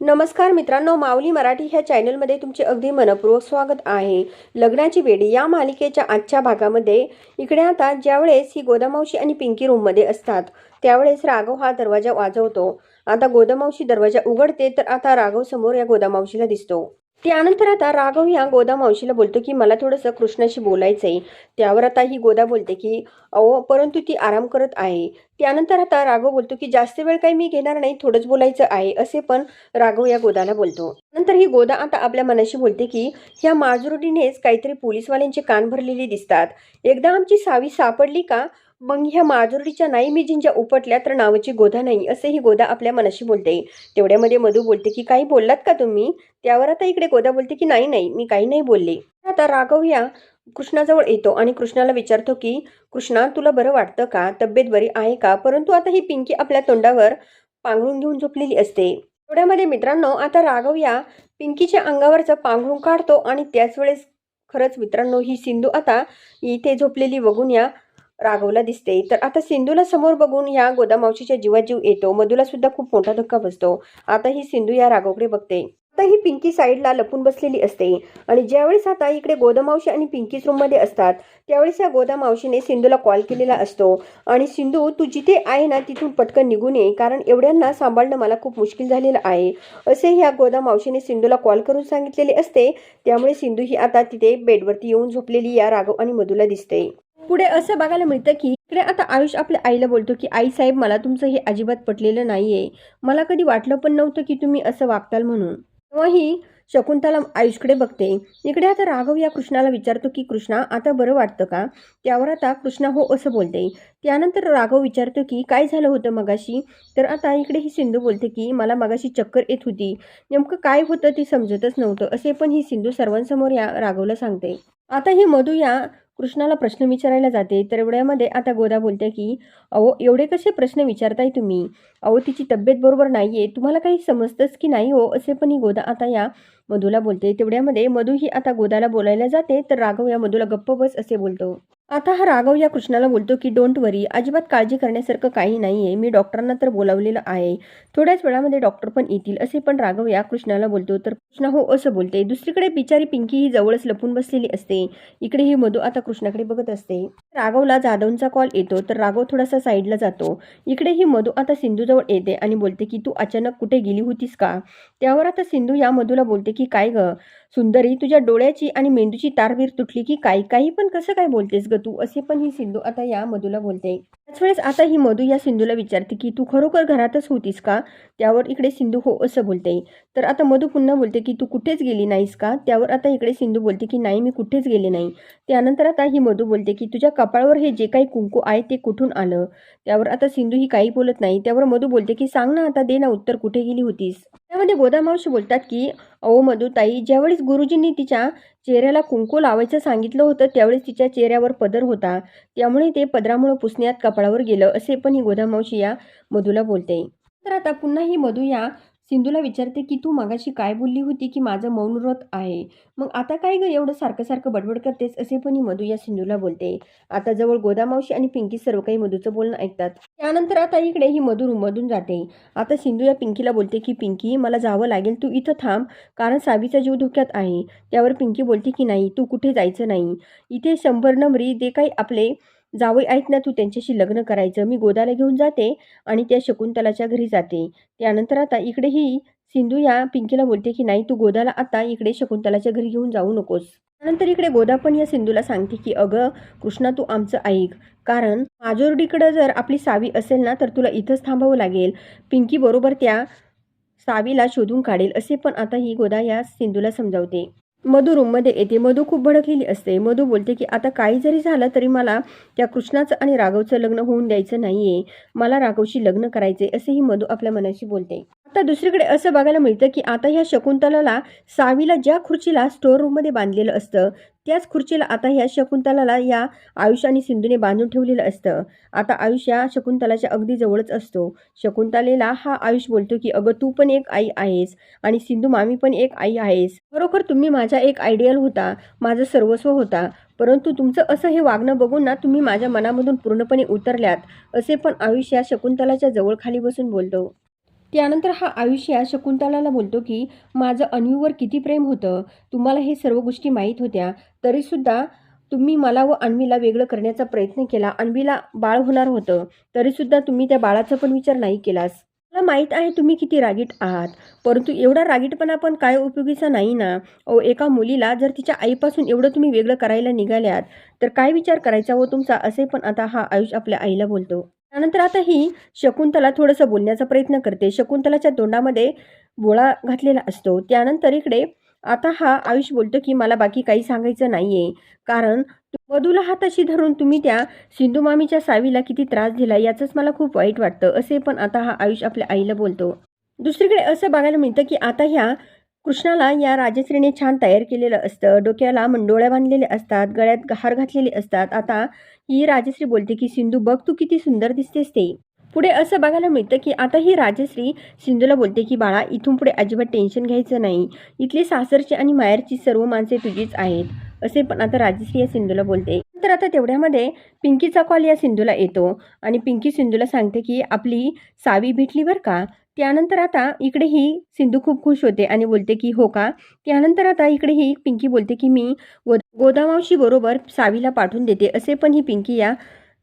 नमस्कार मित्रांनो माऊली मराठी ह्या चॅनलमध्ये तुमचे अगदी मनपूर्वक स्वागत आहे. लग्नाची वेडी या मालिकेच्या आजच्या भागामध्ये. इकडे आता ज्यावेळेस ही गोदामावशी आणि पिंकी रूममध्ये असतात त्यावेळेस राघव हा दरवाजा वाजवतो. आता गोदामावशी दरवाजा उघडते तर आता राघव समोर या गोदामावशीला दिसतो. त्यानंतर आता राघव या गोदा मावशीला बोलतो की मला थोडंसं कृष्णाशी बोलायचं आहे त्यावर आता ही गोदा बोलते की अहो परंतु ती आराम करत आहे. त्यानंतर आता राघव बोलतो की जास्त वेळ काही मी घेणार नाही थोडंच बोलायचं आहे असे पण राघव या गोदाला बोलतो. नंतर ही गोदा आता आपल्या मनाशी बोलते की ह्या माजुरडीनेच काहीतरी पोलीसवाल्यांचे कान भरलेले दिसतात. एकदा आमची सावी सापडली का मग ह्या माधुरीच्या नाही मी जिंजा उपटल्या तर नावाची गोदा नाही असंही गोदा आपल्या मनाशी बोलते. तेवढ्यामध्ये मधू बोलते की काही बोललात का तुम्ही? त्यावर आता इकडे गोदा बोलते की नाही नाही मी काही नाही बोलले. आता राघव या कृष्णाजवळ येतो आणि कृष्णाला विचारतो की कृष्णा तुला बरं वाटतं का? तब्येत बरी आहे का? परंतु आता ही पिंकी आपल्या तोंडावर पांघरून घेऊन झोपलेली असते. तेवढ्यामध्ये मित्रांनो आता राघव या पिंकीच्या अंगावरचं पांघरून काढतो आणि त्याच वेळेस खरंच मित्रांनो ही सिंधू आता इथे झोपलेली बघून या राघवला दिसते. तर आता सिंधूला समोर बघून या गोदामावशीच्या जीवात जीव येतो. मधूला सुद्धा खूप मोठा धक्का बसतो. आता ही सिंधू या राघवकडे बघते. आता ही पिंकी साईडला लपून बसलेली असते. आणि ज्यावेळेस आता इकडे गोदामावशी आणि पिंकीच रूममध्ये असतात त्यावेळेस या गोदामावशीने सिंधूला कॉल केलेला असतो. आणि सिंधू तू जिथे आहे ना तिथून पटकन निघून ये कारण एवढ्यांना सांभाळणं मला खूप मुश्किल झालेलं आहे. असे ह्या गोदामावशीने सिंधूला कॉल करून सांगितलेले असते. त्यामुळे सिंधू ही आता तिथे बेडवरती येऊन झोपलेली या राघव आणि मधूला दिसते. पुढे असं बघायला मिळतं की इकडे आता आयुष आपल्या आईला बोलतो की आई साहेब मला तुमचं हे अजिबात पटलेलं नाहीये. मला कधी वाटलं पण नव्हतं की तुम्ही असं वागताल म्हणून. तेव्हाही शकुंतला आयुषकडे बघते. इकडे आता राघव या कृष्णाला विचारतो की कृष्णा आता बरं वाटतं का? त्यावर आता कृष्णा हो असं बोलते. त्यानंतर राघव विचारतो की काय झालं होतं मगाशी? तर आता इकडे ही सिंधू बोलते की मला मगाशी चक्कर येत होती. नेमकं काय होतं ती समजतच नव्हतं. असे पण ही सिंधू सर्वांसमोर या राघवला सांगते. आता ही मधू या कृष्णाला प्रश्न विचारायला जाते तर एवढ्यामध्ये आता गोदा बोलते की अहो एवढे कसे प्रश्न विचारताय तुम्ही? अहो तिची तब्येत बरोबर नाही आहे तुम्हाला काही समजतंच की नाही हो? असे पण ही गोदा आता या मधूला बोलते. तेवढ्यामध्ये मधू ही आता गोदाला बोलायला जाते तर राघव या मधूला गप्प बस असे बोलतो. आता हा राघव या कृष्णाला बोलतो की डोंट वरी अजिबात काळजी करण्यासारखं काही नाही आहे मी डॉक्टरांना तर बोलावलेलं आहे. थोड्याच वेळामध्ये डॉक्टर पण येतील. असे पण राघव या कृष्णाला बोलतो. तर कृष्ण हो असं बोलते. दुसरीकडे बिचारी पिंकी ही जवळच लपून बसलेली असते. इकडे ही मधू आता कृष्णाकडे बघत असते. राघवला जाधवचा कॉल येतो. तर राघव थोडासा साईडला जातो. इकडे ही मधू आता सिंधूजवळ येते आणि बोलते की तू अचानक कुठे गेली होतीस का? त्यावर आता सिंधू या मधूला बोलते की काय गं? सुंदरी तुझ्या डोळ्याची आणि मेंदूची तारवीर तुटली की काही काही पण कसं काय बोलतेस ग तू? असे पण ही सिंधू आता या मधूला बोलते. त्याच वेळेस आता ही मधू या सिंधूला विचारते की तू खरोखर घरातच होतीस का? त्यावर इकडे सिंधू हो असं बोलते. तर आता मधू पुन्हा बोलते की तू कुठेच गेली नाहीस का? त्यावर आता इकडे सिंधू बोलते की नाही मी कुठेच गेले नाही. त्यानंतर आता ही मधू बोलते की तुझ्या कपाळावर हे जे काही कुंकू आहे ते कुठून आलं? त्यावर आता सिंधू ही काही बोलत नाही. त्यावर मधू बोलते की सांग ना आता दे ना उत्तर कुठे गेली होतीस? त्यामध्ये गोदामावशी बोलतात की अहो मधुताई ज्यावेळेस गुरुजींनी तिच्या चेहऱ्याला कुंकू लावायचं सांगितलं होतं त्यावेळेस तिच्या चेहऱ्यावर पदर होता. त्यामुळे ते पदरामुळे पुसण्यात कपाळावर गेलं असे पण ही गोदामावशी या मधूला बोलते. तर आता पुन्हा ही मधू या सिंधूला विचारते की तू मागाशी काय बोलली होती की माझं मौन व्रत आहे? मग आता काय ग एवढं सारखं सारखं बडबड करतेस? असे पण ही मधू या सिंधूला बोलते. आता जवळ गोदामावशी आणि पिंकी सर्व काही मधूचं बोलणं ऐकतात. त्यानंतर आता इकडे ही मधू रूममधून जाते. आता सिंधू या पिंकीला बोलते की पिंकी मला जावं लागेल तू इथं थांब कारण सावीचा जीव धोक्यात आहे. त्यावर पिंकी बोलते की नाही तू कुठे जायचं नाही. इथे शंभर नंबरी जे काही आपले जावई आहेत ना तू त्यांच्याशी लग्न करायचं मी गोदाला घेऊन जाते आणि त्या शकुंतलाच्या घरी जाते. त्यानंतर आता इकडे ही सिंधू या पिंकीला बोलते की नाही तू गोदाला आता इकडे शकुंतलाच्या घरी घेऊन जाऊ नकोस. त्यानंतर इकडे गोदा पण या सिंधूला सांगते की अगं कृष्णा तू आमचं ऐक. कारण माजोर्डीकडं जर आपली सावी असेल ना तर तुला इथंच थांबावं लागेल. पिंकी बरोबर त्या सावीला शोधून काढेल. असे पण आता ही गोदा या सिंधूला समजावते. मधू रूममध्ये येते. मधू खूप भडकलेली असते. मधू बोलते की आता काही जरी झालं तरी मला त्या कृष्णाचं आणि राघवचं लग्न होऊन द्यायचं नाहीये. मला राघवशी लग्न करायचे असेही मधू आपल्या मनाशी बोलते. आता दुसरीकडे असं बघायला मिळतं की आता ह्या शकुंतलाला सावीला ज्या खुर्चीला स्टोअर रूममध्ये बांधलेलं असतं त्याच खुर्चीला आता ह्या शकुंतलाला या आयुष आणि सिंधूने बांधून ठेवलेलं असतं. आता आयुष या शकुंतलाच्या अगदी जवळच असतो. शकुंतलेला हा आयुष बोलतो की अगं तू पण एक आई आहेस आणि सिंधू मामी पण एक आई आहेस. खरोखर तुम्ही माझा एक आयडियल होता माझं सर्वस्व होता. परंतु तुमचं असं हे वागणं बघून ना तुम्ही माझ्या मनामधून पूर्णपणे उतरल्यात. असे पण आयुष या शकुंतलाच्या जवळ खाली बसून बोलतो. त्यानंतर हा आयुष्य या शकुंतलाला बोलतो की माझं अन्वीवर किती प्रेम होतं? तुम्हाला हे सर्व गोष्टी माहीत होत्या. तरीसुद्धा तुम्ही मला व अन्वीला वेगळं करण्याचा प्रयत्न केला. अन्वीला बाळ होणार होतं. तरीसुद्धा तुम्ही त्या बाळाचा पण विचार नाही केलास. मला माहीत आहे तुम्ही किती रागीट आहात. परंतु एवढा रागीटपणा पण काय उपयोगीचा नाही ना? ओ एका मुलीला जर तिच्या आईपासून एवढं तुम्ही वेगळं करायला निघाल्यात तर काय विचार करायचा व तुमचा? असे पण आता हा आयुष आपल्या आईला बोलतो. त्यानंतर आता ही शकुंतला थोडंसं बोलण्याचा प्रयत्न करते. शकुंतलाच्या तोंडामध्ये बोळा घातलेला असतो. त्यानंतर इकडे आता हा आयुष बोलतो की मला बाकी काही सांगायचं नाही आहे कारण मधूला हाताशी धरून तुम्ही त्या सिंधू मामीच्या सावीला किती त्रास दिला याचंच मला खूप वाईट वाटतं. असे पण आता हा आयुष आपल्या आईला बोलतो. दुसरीकडे असं बघायला मिळतं की आता ह्या कृष्णाला या राजश्रीने छान तयार केलेलं असतं. डोक्याला मंडोळ्या बांधलेले असतात गळ्यात हार घातलेले असतात. आता ही राजश्री बोलते की सिंधू बघ तू किती सुंदर दिसतेस ते. पुढे असं बघायला मिळतं की आता ही राजश्री सिंधूला बोलते की बाळा इथून पुढे अजिबात टेन्शन घ्यायचं नाही. इथली सासरची आणि माहेरची सर्व माणसे तुझीच आहेत. असे पण आता राजश्री या सिंधूला बोलते. तर आता तेवढ्यामध्ये पिंकीचा कॉल या सिंधूला येतो. आणि पिंकी सिंधूला सांगते की आपली सावी भेटली बरं का? त्यानंतर आता इकडे ही सिंधू खूप खुश होते आणि बोलते की हो का? त्यानंतर आता इकडे ही पिंकी बोलते की मी गो गोदामावशी बरोबर सावीला पाठवून देते. असे पण ही पिंकी या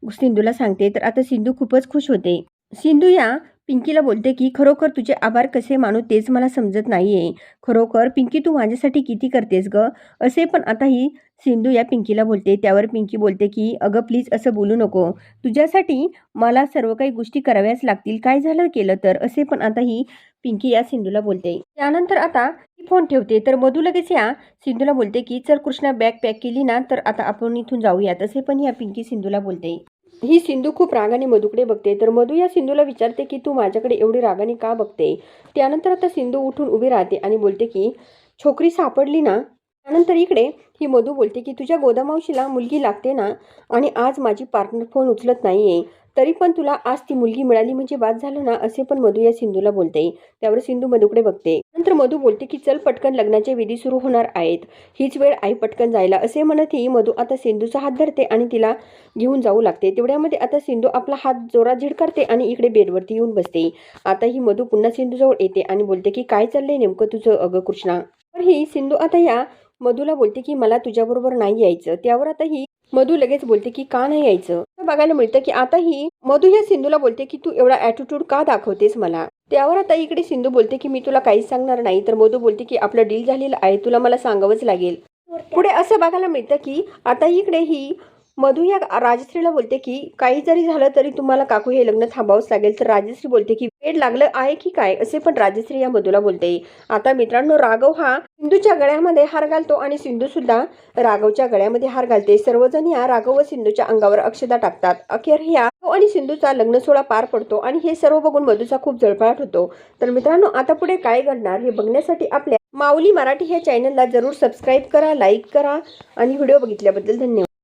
सिंधूला सांगते. तर आता सिंधू खूपच खुश होते. सिंधू या पिंकीला बोलते की खरोखर तुझे आभार कसे मानू तेच मला समजत नाही आहे खरोखर पिंकी तू माझ्यासाठी किती करतेस ग? असे पण आता ही सिंधू या पिंकीला बोलते. त्यावर पिंकी बोलते की अगं प्लीज असं बोलू नको. तुझ्यासाठी मला सर्व काही गोष्टी कराव्याच लागतील. काय झालं केलं तर? असे पण आता ही पिंकी या सिंधूला बोलते. त्यानंतर आता ती फोन ठेवते. तर मधू लगेच या सिंधूला बोलते की चल कृष्णा बॅग पॅक केली ना तर आता आपण इथून जाऊयात. असे पण या पिंकी सिंधूला बोलते. ही सिंधू खूप रागाने मधूकडे बघते. तर मधू या सिंधूला विचारते की तू माझ्याकडे एवढी रागाने का बघते? त्यानंतर आता सिंधू उठून उभी राहते आणि बोलते की छोकरी सापडली ना? त्यानंतर इकडे ही मधू बोलते की तुझ्या गोदामावशीला मुलगी लागते ना? आणि आज माझी पार्टनर फोन उचलत नाहीये. तरी पण तुला आज ती मुलगी मिळाली म्हणजे बाद झालं ना? असे पण मधू या सिंधूला बोलते. त्यावर सिंधू मधूकडे बघते. मधू बोलते की चल पटकन लग्नाचे विधी सुरू होणार आहेत. हीच वेळ आई पटकन जायला. असे म्हणत ही मधू आता सिंधूचा हात धरते आणि तिला घेऊन जाऊ लागते. तेवढ्यामध्ये आता सिंधू आपला हात जोरात झिडकारते आणि इकडे बेडवरती येऊन बसते. आता ही मधू पुन्हा सिंधूजवळ येते आणि बोलते की काय चाललंय नेमकं तुझं अगं कृष्णा? तर ही सिंधू आता या मधूला बोलते की मला तुझ्याबरोबर नाही यायचं. त्यावर आता ही मधू लगेच बोलते की का नाही यायचं? बघायला मिळतं की आता ही मधू या सिंधूला बोलते की तू एवढा ॲटिट्यूड का दाखवतेस मला? त्यावर आता इकडे सिंधू बोलते की मी तुला काहीच सांगणार नाही. तर मधू बोलते की आपलं डील झालेलं आहे तुला मला सांगावंच लागेल. पुढे असं बघायला मिळतं की आता इकडे ही मधू या राजश्रीला बोलते की काही जरी झालं तरी तुम्हाला काकू हे लग्न थांबावंच लागेल. तर राजश्री बोलते की वेळ लागलं आहे की काय? असे पण राजश्री या मधूला बोलते. आता मित्रांनो राघव हा सिंधूच्या गळ्यामध्ये हार घालतो आणि सिंधू सुद्धा राघवच्या गळ्यामध्ये हार घालते. सर्वजण या राघव व सिंधूच्या अंगावर अक्षदा टाकतात. अखेर ह्या तो आणि सिंधूचा लग्न सोहळा पार पडतो आणि हे सर्व बघून मधूचा खूप जळफळाट होतो. तर मित्रांनो आता पुढे काय घडणार हे बघण्यासाठी आपल्या माऊली मराठी ह्या चॅनलला जरूर सबस्क्राईब करा लाईक करा आणि व्हिडिओ बघितल्याबद्दल धन्यवाद.